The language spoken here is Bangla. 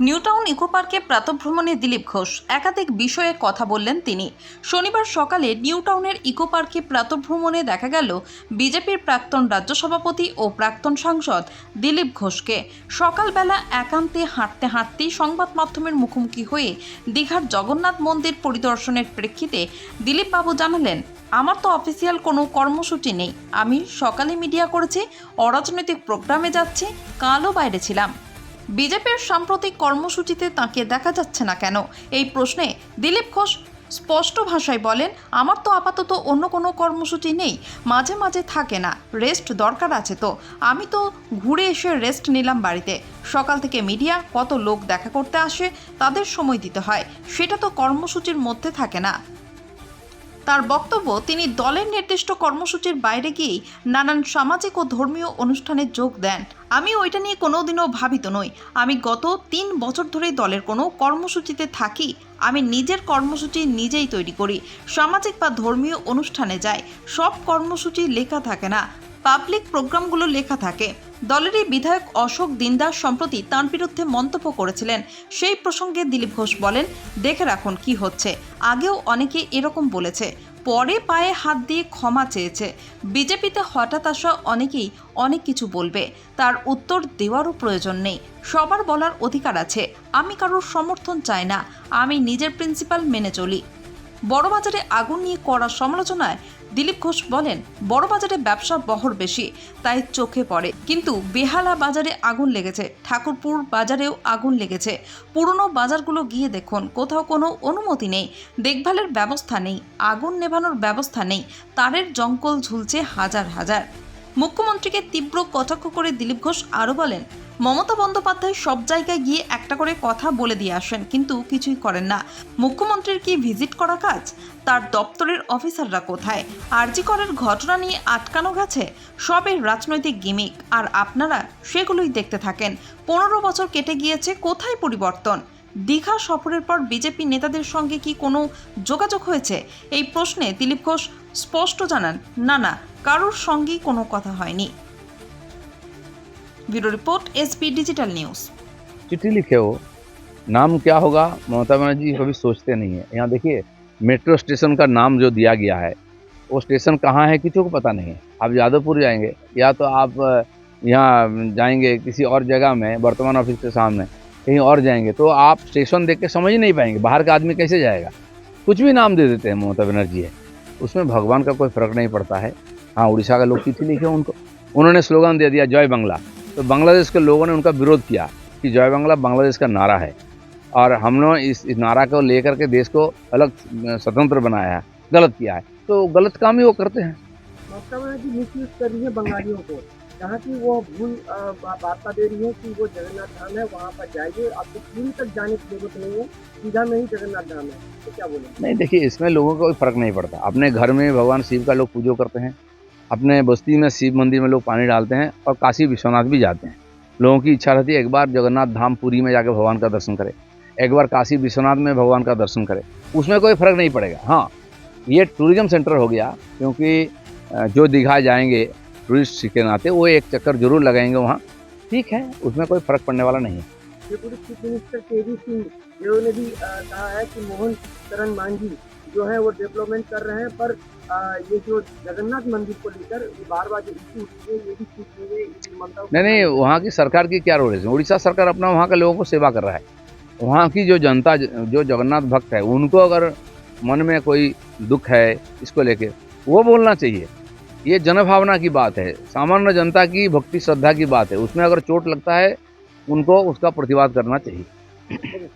নিউটাউন ইকো পার্কে প্রাতভ্রমণে দিলীপ ঘোষ। একাধিক বিষয়ে কথা বললেন তিনি। শনিবার সকালে নিউটাউনের ইকো পার্কে প্রাতভ্রমণে দেখা গেল বিজেপির প্রাক্তন রাজ্য সভাপতি ও প্রাক্তন সাংসদ দিলীপ ঘোষকে। সকালবেলা একান্তে হাঁটতে হাঁটতেই সংবাদ মাধ্যমের মুখোমুখি হয়ে দীঘার জগন্নাথ মন্দির পরিদর্শনের প্রেক্ষিতে দিলীপবাবু জানালেন, আমার তো অফিসিয়াল কোনো কর্মসূচি নেই। আমি সকালে মিডিয়া করেছি, অরাজনৈতিক প্রোগ্রামে যাচ্ছি, কালও বাইরে ছিলাম। বিজেপির সাম্প্রতিক কর্মসূচিতে তাকে দেখা যাচ্ছে না কেন? এই প্রশ্নে দিলীপ ঘোষ স্পষ্ট ভাষায় বলেন, আমার তো আপাতত অন্য কোনো কর্মসূচি নেই। মাঝে মাঝে থাকে না। রেস্ট দরকার আছে তো। আমি তো ঘুরে এসে রেস্ট নিলাম বাড়িতে। সকাল থেকে মিডিয়া কত লোক দেখা করতে আসে, তাদের সময় দিতে হয়। সেটা তো কর্মসূচির মধ্যে থাকে না। তার বক্তব্য, তিনি দলের নির্দিষ্ট কর্মসূচির বাইরে গিয়েই নানান সামাজিক ও ধর্মীয় অনুষ্ঠানে যোগ দেন। আমি ওইটা নিয়ে কোনোদিনও ভাবিত নই। আমি গত তিন বছর ধরেই দলের কোনো কর্মসূচিতে থাকি। আমি নিজের কর্মসূচি নিজেই তৈরি করি। সামাজিক বা ধর্মীয় অনুষ্ঠানে যাই। সব কর্মসূচি লেখা থাকে না। পাবলিক প্রোগ্রামগুলো লেখা থাকে। দলেরই বিধায়ক অশোক দিনদাস সম্প্রতি তাঁর বিরুদ্ধে মন্তব্য করেছিলেন। সেই প্রসঙ্গে দিলীপ ঘোষ বলেন, দেখে রাখুন কি হচ্ছে। আগেও অনেকে এরকম বলেছে। পরে পায়ে হাত দিয়ে ক্ষমা চেয়েছে। বিজেপিতে হঠাৎ আসা অনেকেই অনেক কিছু বলবে। তার উত্তর দেওয়ারও প্রয়োজন নেই। সবার বলার অধিকার আছে। আমি কারোর সমর্থন চাই না। আমি নিজের প্রিন্সিপাল মেনে চলি। বড়বাজারে আগুন নিয়ে করা সমালোচনায় দিলীপ ঘোষ বলেন, বড়বাজারে ব্যবসা বহর বেশি, তাই চোখে পড়ে। কিন্তু বেহালা বাজারে আগুন লেগেছে। ঠাকুরপুর বাজারেও আগুন লেগেছে। পুরনো বাজারগুলো গিয়ে দেখুন, কোথাও কোনো অনুমতি নেই। দেখভালের ব্যবস্থা নেই। আগুন নেভানোর ব্যবস্থা নেই। তারের জঙ্গল ঝুলছে হাজার হাজার। মুখ্যমন্ত্রীকে তীব্র কটাক্ষ করে দিলীপ ঘোষ আরও বলেন, মমতা বন্দ্যোপাধ্যায় সব জায়গায় গিয়ে একটা করে কথা বলে দিয়ে আসেন, কিন্তু কিছুই করেন না। মুখ্যমন্ত্রীর কি ভিজিট করা কাজ? তার দপ্তরের অফিসাররা কোথায়? আরজি করের ঘটনা নিয়ে আটকানো গেছে? সবের রাজনৈতিক গিমিক। আর আপনারা সেগুলোই দেখতে থাকেন। পনেরো বছর কেটে গিয়েছে, কোথায় পরিবর্তন? দীঘা সফরের পর বিজেপি নেতাদের সঙ্গে কি কোনো যোগাযোগ হয়েছে? এই প্রশ্নে দিলীপ ঘোষ স্পষ্ট জানান, না না কারোর সঙ্গেই কোনো কথা হয়নি bureau report SP digital news चिट्ठी लिखे हो नाम क्या होगा ममता बनर्जी कभी सोचते नहीं है यहाँ देखिए मेट्रो स्टेशन का नाम जो दिया गया है वो स्टेशन कहाँ है किसी को पता नहीं है आप यादवपुर जाएंगे या तो आप अ, यहाँ जाएंगे किसी और जगह में वर्तमान ऑफिस के सामने कहीं और जाएंगे तो आप स्टेशन देख के समझ ही नहीं पाएंगे बाहर का आदमी कैसे जाएगा कुछ भी नाम दे देते हैं ममता बनर्जी है उसमें भगवान का कोई फर्क नहीं पड़ता है हाँ उड़ीसा का लोग चिट्ठी लिखे उनको। उन्होंने स्लोगन दे दिया जय बांग्ला। तो बांग्लादेश के लोगों ने उनका विरोध किया कि जय बांग्ला बांग्लादेश का नारा है। और हम लोग इस, इस नारा को लेकर के देश को अलग स्वतंत्र बनाया है गलत किया है। तो गलत काम ही वो करते हैं। है बंगालियों को। जहाँ की वो भूल वार्ता दे रही है कि वो जगन्नाथ धाम है वहाँ पर जाइए। आपको पूरी तक जाने की ज़रूरत नहीं है सीधा में ही जगन्नाथ धाम है। तो क्या बोले नहीं देखिए इसमें लोगों को कोई फ़र्क नहीं पड़ता। अपने घर में भगवान शिव का लोग पूजो करते हैं। अपने बस्ती में शिव मंदिर में लोग पानी डालते हैं और काशी विश्वनाथ भी जाते हैं। लोगों की इच्छा रहती है एक बार जगन्नाथ धाम पुरी में जाकर भगवान का दर्शन करें। एक बार काशी विश्वनाथ में भगवान का दर्शन करें। उसमें कोई फ़र्क नहीं पड़ेगा। हाँ ये टूरिज़्म सेंटर हो गया, क्योंकि जो दीघा जाएँगे टूरिस्ट के नाते वो एक चक्कर ज़रूर लगाएँगे वहाँ। ठीक है, उसमें कोई फ़र्क पड़ने वाला नहीं है। चीफ मिनिस्टर के सिंह जिन्होंने भी कहा है कि मोहन चरण मांझी जो है वो डेवलपमेंट कर रहे हैं पर ये जो जगन्नाथ मंदिर को लेकर बार बार जो इशू उठे ये भी है नहीं नहीं वहाँ की सरकार की क्या रोल है? उड़ीसा सरकार अपना वहाँ के लोगों को सेवा कर रहा है। वहाँ की जो जनता जो जगन्नाथ भक्त है उनको अगर मन में कोई दुख है इसको लेके वो बोलना चाहिए। ये जनभावना की बात है। सामान्य जनता की भक्ति श्रद्धा की बात है। उसमें अगर चोट लगता है उनको उसका प्रतिवाद करना चाहिए।